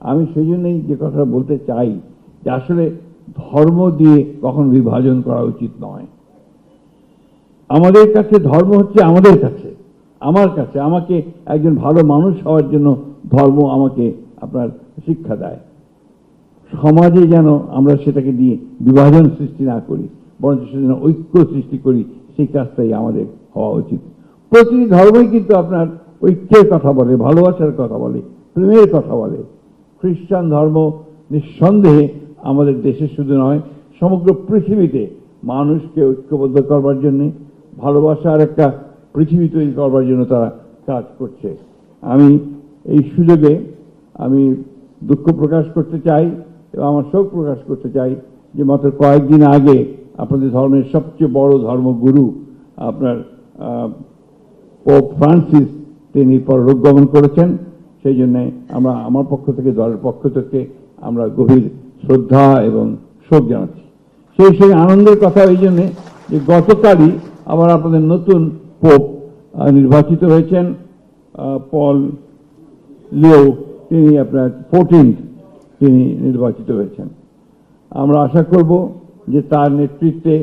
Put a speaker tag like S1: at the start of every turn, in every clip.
S1: আমি সেই জন্যই যে কথা বলতে চাই যে আসলে ধর্ম দিয়ে কখন বিভাজন করা উচিত নয়। আমাদের কাছে ধর্ম হচ্ছে আমাদের কাছে, আমার কাছে, আমাকে একজন ভালো মানুষ হওয়ার জন্য ধর্ম আমাকে আপনার শিক্ষা দেয়। সমাজে যেন আমরা সেটাকে দিয়ে বিভাজন সৃষ্টি না করি, বরঞ্চ সেজন্য ঐক্য সৃষ্টি করি, সেই কাজটাই আমাদের হওয়া উচিত। প্রতিটি ধর্মই কিন্তু আপনার ঐক্যের কথা বলে, ভালোবাসার কথা বলে, প্রেমের কথা বলে। খ্রিস্টান ধর্ম নিঃসন্দেহে আমাদের দেশে শুধু নয়, সমগ্র পৃথিবীতে মানুষকে ঐক্যবদ্ধ করবার জন্যে ভালোবাসার একটা পৃথিবী তৈরি করবার জন্য তারা কাজ করছে। আমি এই সুযোগে আমি দুঃখ প্রকাশ করতে চাই এবং আমার শোক প্রকাশ করতে চাই যে মাত্র কয়েকদিন আগে আপনাদের ধর্মের সবচেয়ে বড় ধর্মগুরু আপনার পোপ ফ্রান্সিস, তিনি পরলোক গমন করেছেন। সেই জন্য আমরা আমার পক্ষ থেকে, দলের পক্ষ থেকে আমরা গভীর শ্রদ্ধা এবং শোক জানাচ্ছি। সেই সেই আনন্দের কথা এই জন্যে যে গতকালই আবার আপনাদের নতুন পোপ নির্বাচিত হয়েছেন পল লিও, তিনি আপনার ফোরটিন্থ তিনি নির্বাচিত হয়েছেন। আমরা আশা করব যে তার নেতৃত্বে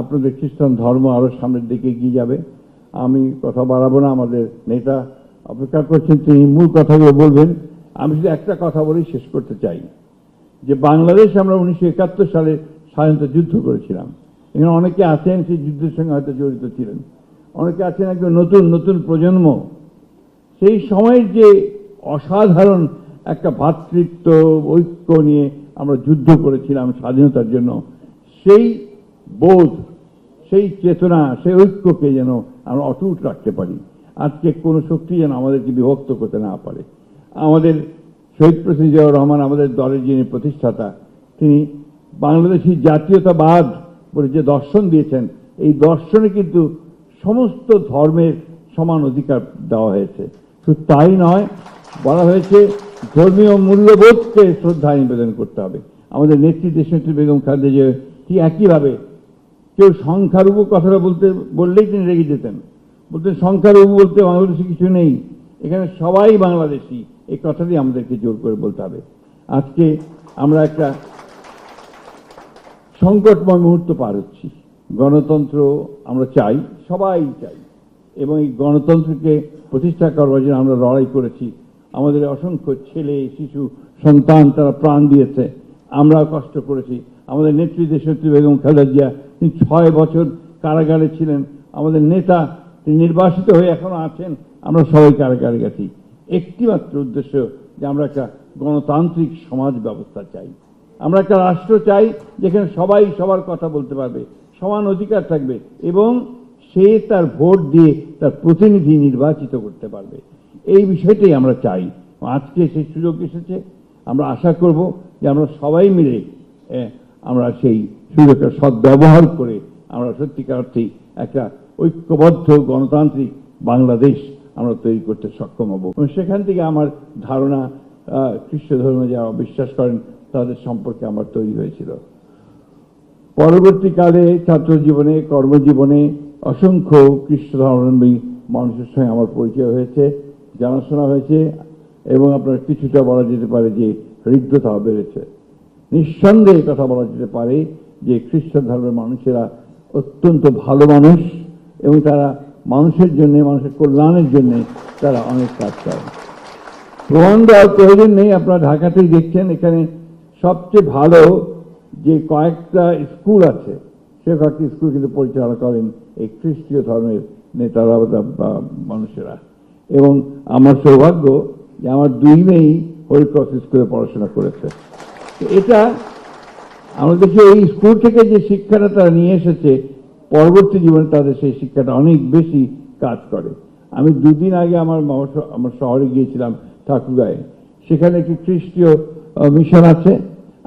S1: আপনাদের খ্রিস্টান ধর্ম আরও সামনের দিকে এগিয়ে যাবে। আমি কথা বাড়াবো না, আমাদের নেতা অপেক্ষা করছেন তিনি মূল কথাগুলো বলবেন। আমি শুধু একটা কথা বলেই শেষ করতে চাই, যে বাংলাদেশ আমরা উনিশশো একাত্তর সালে স্বাধীনতা যুদ্ধ করেছিলাম। এখানে অনেকে আছেন, সেই যুদ্ধের সঙ্গে হয়তো জড়িত ছিলেন। অনেকে আছেন একজন নতুন নতুন প্রজন্ম। সেই সময়ের যে অসাধারণ একটা ভ্রাতৃত্ব ঐক্য নিয়ে আমরা যুদ্ধ করেছিলাম স্বাধীনতার জন্য, সেই বোধ, সেই চেতনা, সেই ঐক্যকে যেন আমরা অটুট রাখতে পারি। আজকে কোনো শক্তি যেন আমাদেরকে বিভক্ত করতে না পারে। আমাদের শহীদ প্রেসিডেন্ট জিয়াউর রহমান, আমাদের দলের যিনি প্রতিষ্ঠাতা, তিনি বাংলাদেশি জাতীয়তাবাদ বলে যে দর্শন দিয়েছেন, এই দর্শনে কিন্তু সমস্ত ধর্মের সমান অধিকার দেওয়া হয়েছে। শুধু তাই নয়, বলা হয়েছে ধর্মীয় মূল্যবোধকে শ্রদ্ধা নিবেদন করতে হবে। আমাদের নেত্রী দেশনেত্রী বেগম খালেদা জিয়া ঠিক একইভাবে কেউ সংখ্যালঘু কথাটা বলতে, বললেই তিনি রেগে যেতেন। বলতেন সংখ্যালঘু বলতে বাংলাদেশে কিছু নেই। এখানে সবাই বাংলাদেশি। এই কথাটি আমাদেরকে জোর করে বলতে হবে। আজকে আমরা একটা সংকটময় মুহূর্ত পার হচ্ছি। গণতন্ত্র আমরা চাই, সবাই চাই। এবং এই গণতন্ত্রকে প্রতিষ্ঠা করবার জন্য আমরা লড়াই করেছি। আমাদের অসংখ্য ছেলে, শিশু, সন্তান তারা প্রাণ দিয়েছে। আমরা কষ্ট করেছি। আমাদের নেত্রী দেশনেত্রী বেগম খালেদা জিয়া, তিনি ছয় বছর কারাগারে ছিলেন। আমাদের নেতা নির্বাসিত হয়ে এখনও আছেন, আমরা সবাই কারাগারে গেছি একটিমাত্র উদ্দেশ্য যে আমরা একটা গণতান্ত্রিক সমাজ ব্যবস্থা চাই। আমরা একটা রাষ্ট্র চাই যেখানে সবাই সবার কথা বলতে পারবে, সমান অধিকার থাকবে এবং সে তার ভোট দিয়ে তার প্রতিনিধি নির্বাচিত করতে পারবে। এই বিষয়টাই আমরা চাই। আজকে সেই সুযোগ এসেছে। আমরা আশা করব যে আমরা সবাই মিলে আমরা সেই সুযোগটা সদ্ব্যবহার করে আমরা সত্যিকার অর্থেই একটা ঐক্যবদ্ধ গণতান্ত্রিক বাংলাদেশ আমরা তৈরি করতে সক্ষম হব। সেখান থেকে আমার ধারণা খ্রিস্ট ধর্মে যারা বিশ্বাস করেন, তাদের সম্পর্কে আমার তৈরি হয়েছিল। পরবর্তীকালে ছাত্র জীবনে, কর্মজীবনে অসংখ্য খ্রিস্ট ধর্মাবলম্বী মানুষের সঙ্গে আমার পরিচয় হয়েছে, জানাশোনা হয়েছে, এবং আপনার কিছুটা বলা যেতে পারে যে হৃদ্যতাও বেড়েছে। নিঃসন্দেহে কথা বলা যেতে পারে যে খ্রিস্টান ধর্মের মানুষেরা অত্যন্ত ভালো মানুষ এবং তারা মানুষের জন্য, মানুষের কল্যাণের জন্য তারা অনেক কাজ করে। প্রমাণ দেওয়ার প্রয়োজন নেই, আপনারা ঢাকাতেই দেখছেন, এখানে সবচেয়ে ভালো যে কয়েকটা স্কুল আছে, সে কয়েকটি স্কুল কিন্তু পরিচালনা করেন এই খ্রিস্টীয় ধর্মের নেতারা বা মানুষেরা। এবং আমার সৌভাগ্য যে আমার দুই মেয়েই হরিক্রস স্কুলে পড়াশোনা করেছে। এটা আমাদের দেশে এই স্কুল থেকে যে শিক্ষাটা তারা নিয়ে এসেছে পরবর্তী জীবনে তাদের সেই শিক্ষাটা অনেক বেশি কাজ করে। আমি দুদিন আগে আমার আমার শহরে গিয়েছিলাম ঠাকুরগাঁয়ে। সেখানে একটি খ্রিস্টীয় মিশন আছে।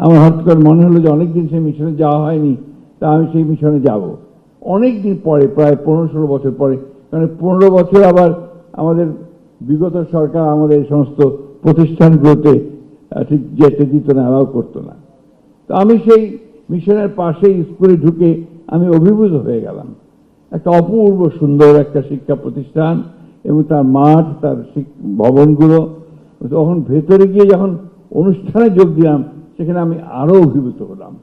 S1: আমার হঠাৎ করে মনে হলো যে অনেকদিন সেই মিশনে যাওয়া হয়নি, তা আমি সেই মিশনে যাব। অনেক দিন পরে, প্রায় পনেরো ষোলো বছর পরে মানে পনেরো বছর আবার আমাদের বিগত সরকার আমাদের এই সমস্ত প্রতিষ্ঠানগুলোতে ঠিক যেতে দিত না, অ্যালাউ করতো না। তো আমি সেই মিশনের পাশেই স্কুলে ঢুকে আমি অভিভূত হয়ে গেলাম। একটা অপূর্ব সুন্দর একটা শিক্ষা প্রতিষ্ঠান এবং তার মাঠ, তার ভবনগুলো। তখন ভেতরে গিয়ে যখন অনুষ্ঠানে যোগ দিলাম, সেখানে আমি আরও অভিভূত হলাম।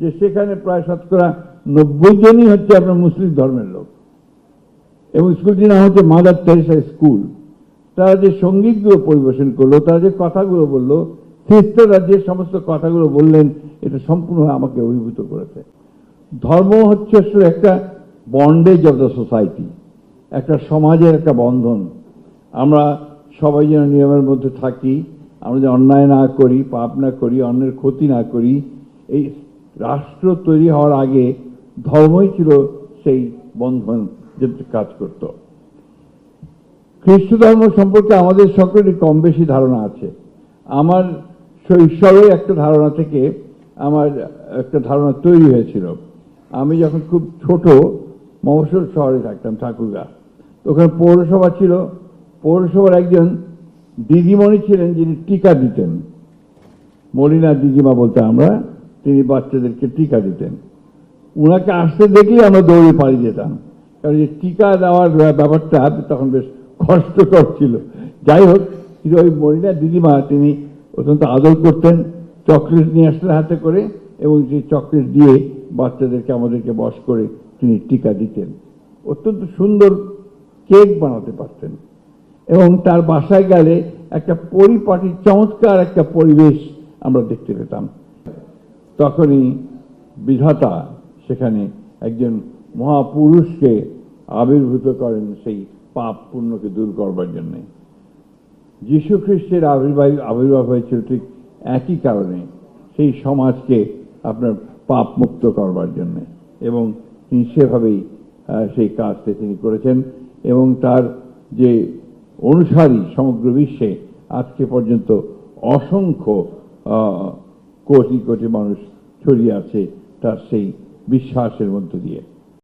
S1: যে সেখানে প্রায় শতকরা নব্বই জনই হচ্ছে আপনার মুসলিম ধর্মের লোক। এবং স্কুলটির নাম হচ্ছে মাদার টেরেসা স্কুল। তারা যে সঙ্গীতগুলো পরিবেশন করল, তারা যে কথাগুলো বলল সিস্টাররা যে সমস্ত কথাগুলো বললেন, এটা সম্পূর্ণভাবে আমাকে অভিভূত করেছে। ধর্ম হচ্ছে আসলে একটা বন্ডেজ অফ দ্য সোসাইটি একটা সমাজের একটা বন্ধন। আমরা সবাই যেন নিয়মের মধ্যে থাকি, আমরা যে অন্যায় না করি, পাপ না করি, অন্যের ক্ষতি না করি, এই রাষ্ট্র তৈরি হওয়ার আগে ধর্মই ছিল সেই বন্ধন যে কাজ করত। খ্রিস্ট ধর্ম সম্পর্কে আমাদের সকলেরই কম বেশি ধারণা আছে। আমার শৈশবে একটা ধারণা থেকে আমার একটা ধারণা তৈরি হয়েছিল। আমি যখন খুব ছোট, মফস্বল শহরে থাকতাম ঠাকুরগা। ওখানে পৌরসভা ছিল। পৌরসভার একজন দিদিমণি ছিলেন, যিনি টিকা দিতেন। মলিনা দিদিমা বলতে আমরা, তিনি বাচ্চাদেরকে টিকা দিতেন। উনাকে আসতে দেখলেই আমরা দৌড়ে পালিয়ে যেতাম। কারণ যে টিকা দেওয়ার ব্যাপারটা তখন বেশ কষ্টকর ছিল। যাই হোক, কিন্তু ওই মহিলা দিদিমা, তিনি অত্যন্ত আদর করতেন, চকলেট নিয়ে আসতেন হাতে করে, এবং সেই চকলেট দিয়ে বাচ্চাদেরকে আমাদেরকে বস করে তিনি টিকা দিতেন। অত্যন্ত সুন্দর কেক বানাতে পারতেন। এবং তার বাসায় গেলে একটা পরিপাটি, চমৎকার একটা পরিবেশ আমরা দেখতে পেতাম। তখনই বিধাতা সেখানে একজন মহাপুরুষকে আবির্ভূত করেন সেই পাপ পুণ্যকে দূর করবার জন্য। যীশু খ্রিস্টের আবির্ভাব আবির্ভাব হয়েছিল ঠিক একই কারণে। সেই সমাজকে আপনার পাপ মুক্ত করবার জন্য। এবং তিনি সেভাবেই সেই কাজটি তিনি করেছেন এবং তার যে অনুসারী সমগ্র বিশ্বে আজকে পর্যন্ত অসংখ্য কোটি কোটি মানুষ ছড়িয়ে আছে তার সেই বিশ্বাসের মধ্য দিয়ে।